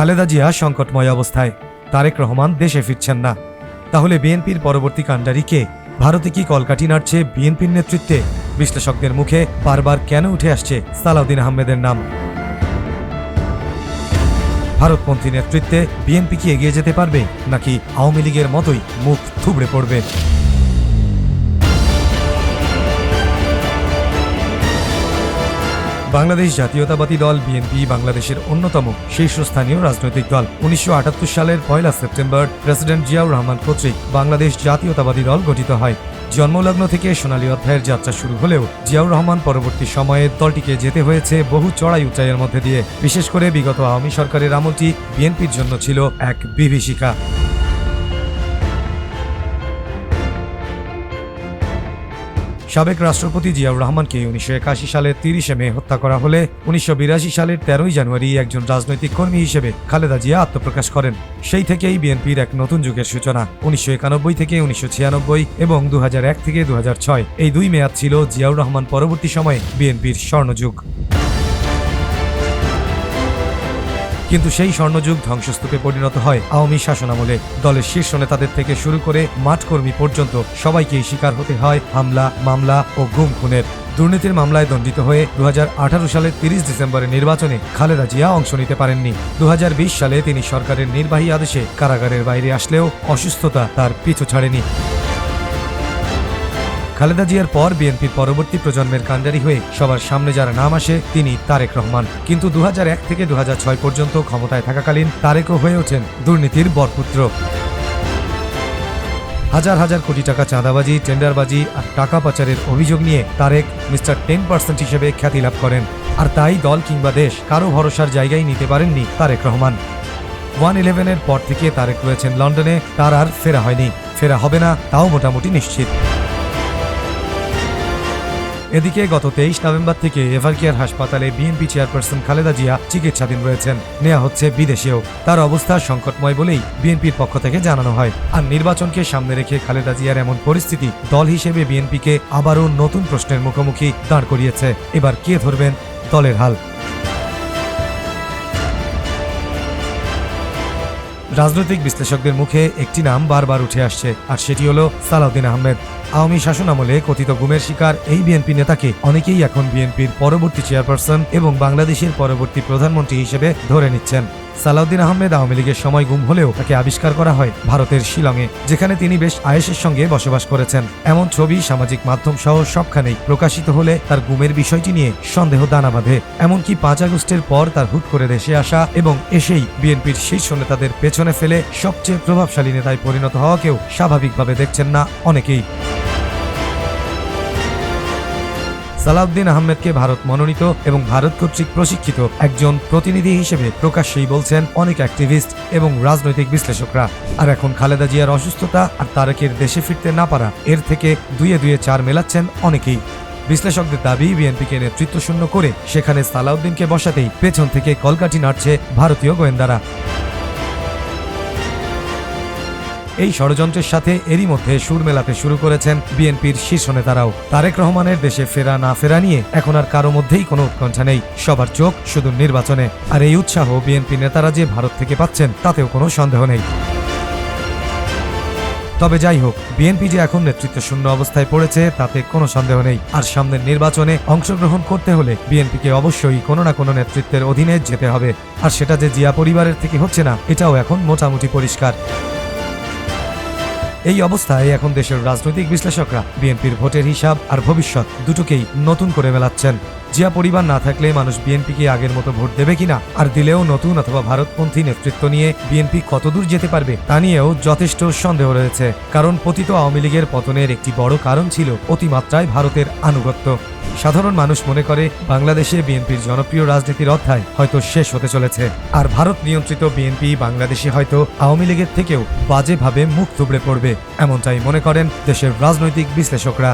খালেদা জিয়া সংকটময় অবস্থায়। তারেক রহমান দেশে ফিরছেন না। তাহলে বিএনপির পরবর্তী কাণ্ডারি কে? ভারতে কি কলকাঠি নাড়ছে বিএনপির নেতৃত্বে? বিশ্লেষকদের মুখে বারবার কেন উঠে আসছে সালাউদ্দিন আহমেদের নাম? ভারতপন্থী নেতৃত্বে বিএনপি কি এগিয়ে যেতে পারবে? নাকি আওয়ামী লীগের মতোই মুখ থুবড়ে পড়বে? বাংলাদেশ জাতীয়তাবাদী দল বিএনপি বাংলাদেশের অন্যতম শীর্ষস্থানীয় রাজনৈতিক দল। উনিশশো আটাত্তর সালের পয়লা সেপ্টেম্বর প্রেসিডেন্ট জিয়াউর রহমান কর্তৃক বাংলাদেশ জাতীয়তাবাদী দল গঠিত হয়। জন্মলগ্ন থেকে সোনালী অধ্যায়ের যাত্রা শুরু হলেও জিয়াউর রহমান পরবর্তী সময়ে দলটিকে যেতে হয়েছে বহু চড়াই উচ্চাইয়ের মধ্যে দিয়ে। বিশেষ করে বিগত আওয়ামী সরকারের আমলটি বিএনপির জন্য ছিল এক বিভীষিকা। সাবেক রাষ্ট্রপতি জিয়াউর রহমানকে উনিশশো একাশি সালের তিরিশে মে হত্যা করা হলে উনিশশো বিরাশি সালের তেরোই জানুয়ারি একজন রাজনৈতিক কর্মী হিসেবে খালেদা জিয়া আত্মপ্রকাশ করেন। সেই থেকেই বিএনপির এক নতুন যুগের সূচনা, উনিশশো একানব্বই থেকে উনিশশো ছিয়ানব্বই এবং দু থেকে দুহাজার ছয়। এই দুই মেয়াদ ছিল জিয়াউর রহমান পরবর্তী সময়ে বিএনপির স্বর্ণযুগ। কিন্তু সেই স্বর্ণযুগ ধ্বংসস্তূপে পরিণত হয় আওয়ামী শাসনামলে। দলের শীর্ষ নেতাদের থেকে শুরু করে মাঠকর্মী পর্যন্ত সবাইকেই শিকার হতে হয় হামলা, মামলা ও গুম খুনের। দুর্নীতির মামলায় দণ্ডিত হয়ে দু হাজার আঠারো সালের তিরিশ ডিসেম্বরের নির্বাচনে খালেদা জিয়া অংশ নিতে পারেননি। দু হাজার বিশ সালে তিনি সরকারের নির্বাহী আদেশে কারাগারের বাইরে আসলেও অসুস্থতা তার পিছু ছাড়েনি। খালেদা জিয়ার পর বিএনপির পরবর্তী প্রজন্মের কাণ্ডারি হয়ে সবার সামনে যারা নাম আসে তিনি তারেক রহমান। কিন্তু দু হাজার এক থেকে দু হাজার ছয় পর্যন্ত ক্ষমতায় থাকাকালীন তারেকও হয়ে ওঠেন দুর্নীতির বরপুত্র। হাজার হাজার কোটি টাকা চাঁদাবাজি, টেন্ডারবাজি আর টাকা পাচারের অভিযোগ নিয়ে তারেক মিস্টার টেন পার্সেন্ট হিসেবে খ্যাতি লাভ করেন। আর তাই দল কিংবা দেশ কারও ভরসার জায়গায় নিতে পারেননি তারেক রহমান। ওয়ান ইলেভেনের পর থেকে তারেক রয়েছেন লন্ডনে, তার আর ফেরা হয়নি। ফেরা হবে না, তাও মোটামুটি নিশ্চিত। এদিকে গত তেইশ নভেম্বর থেকে এভারকেয়ার হাসপাতালে বিএনপি চেয়ারপারসন খালেদা জিয়া চিকিৎসাধীন রয়েছেন। নেওয়া হচ্ছে বিদেশেও। তার অবস্থা সংকটময় বলেই বিএনপির পক্ষ থেকে জানানো হয়। আর নির্বাচনকে সামনে রেখে খালেদা জিয়ার এমন পরিস্থিতি দল হিসেবে বিএনপিকে আবারও নতুন প্রশ্নের মুখোমুখি দাঁড় করিয়েছে। এবার কে ধরবেন দলের হাল? রাজনৈতিক বিশ্লেষকদের মুখে একটি নাম বারবার উঠে আসছে, আর সেটি হলো সালাউদ্দিন আহমেদ। আওয়ামী শাসন আমলে কথিত গুমের শিকার এই বিএনপি নেতাকে অনেকেই এখন বিএনপির পরবর্তী চেয়ারপারসন এবং বাংলাদেশের পরবর্তী প্রধানমন্ত্রী হিসেবে ধরে নিচ্ছেন। সালাউদ্দিন আহমেদ আওয়ামী লীগের সময় গুম হলেও তাকে আবিষ্কার করা হয় ভারতের শিলংয়ে, যেখানে তিনি বেশ আয়েসের সঙ্গে বসবাস করেছেন। এমন ছবি সামাজিক মাধ্যম সহ সবখানেই প্রকাশিত হলে তার গুমের বিষয়টি নিয়ে সন্দেহ দানা বাঁধে। এমনকি পাঁচ আগস্টের পর তার হুট করে দেশে আসা এবং এসেই বিএনপির শীর্ষ নেতাদের পেছনে ফেলে সবচেয়ে প্রভাবশালী নেতায় পরিণত হওয়াকেও স্বাভাবিকভাবে দেখছেন না অনেকেই। সালাউদ্দিন আহমেদকে ভারত মনোনীত এবং ভারত কর্তৃক প্রশিক্ষিত একজন প্রতিনিধি হিসেবে প্রকাশ্যেই বলছেন অনেক অ্যাক্টিভিস্ট এবং রাজনৈতিক বিশ্লেষকরা। আর এখন খালেদা জিয়ার অসুস্থতা আর তারেকের দেশে ফিরতে না পারা, এর থেকে দুয়ে দুয়ে চার মেলাচ্ছেন অনেকেই। বিশ্লেষকদের দাবি, বিএনপিকে নেতৃত্ব শূন্য করে সেখানে সালাউদ্দিনকে বসাতেই পেছন থেকে কলকাঠি নাড়ছে ভারতীয় গোয়েন্দারা। এই ষড়যন্ত্রের সাথে এরই মধ্যে সুর মেলাতে শুরু করেছেন বিএনপির শীর্ষ নেতারাও। তারেক রহমানের দেশে ফেরা না ফেরা নিয়ে এখন আর কারও মধ্যেই কোনো উৎকণ্ঠা নেই। সবার চোখ শুধু নির্বাচনে। আর এই উৎসাহ বিএনপি নেতারা যে ভারত থেকে পাচ্ছেন, তাতেও কোনো সন্দেহ নেই। তবে যাই হোক, বিএনপি যে এখন নেতৃত্ব শূন্য অবস্থায় পড়েছে, তাতে কোনো সন্দেহ নেই। আর সামনের নির্বাচনে অংশগ্রহণ করতে হলে বিএনপিকে অবশ্যই কোনো না কোনো নেতৃত্বের অধীনে যেতে হবে। আর সেটা যে জিয়া পরিবারের থেকে হচ্ছে না, এটাও এখন মোটামুটি পরিষ্কার। এই অবস্থায় এখন দেশের রাজনৈতিক বিশ্লেষকরা বিএনপির ভোটের হিসাব আর ভবিষ্যৎ দুটোকেই নতুন করে মেলাচ্ছেন। জিয়া পরিবার না থাকলে মানুষ বিএনপিকে আগের মতো ভোট দেবে কিনা? আর দিলেও নতুন অথবা ভারতপন্থী নেতৃত্ব নিয়ে বিএনপি কতদূর যেতে পারবে, তা নিয়েও যথেষ্ট সন্দেহ রয়েছে। কারণ পতিত আওয়ামী লীগের পতনের একটি বড় কারণ ছিল অতিমাত্রায় ভারতের আনুগত্য। সাধারণ মানুষ মনে করে, বাংলাদেশে বিএনপির জনপ্রিয় রাজনীতির অধ্যায় হয়তো শেষ হতে চলেছে। আর ভারত নিয়ন্ত্রিত বিএনপি বাংলাদেশে হয়তো আওয়ামী লীগের থেকেও বাজেভাবে মুখ থুবড়ে পড়বে, এমনটাই মনে করেন দেশের রাজনৈতিক বিশ্লেষকরা।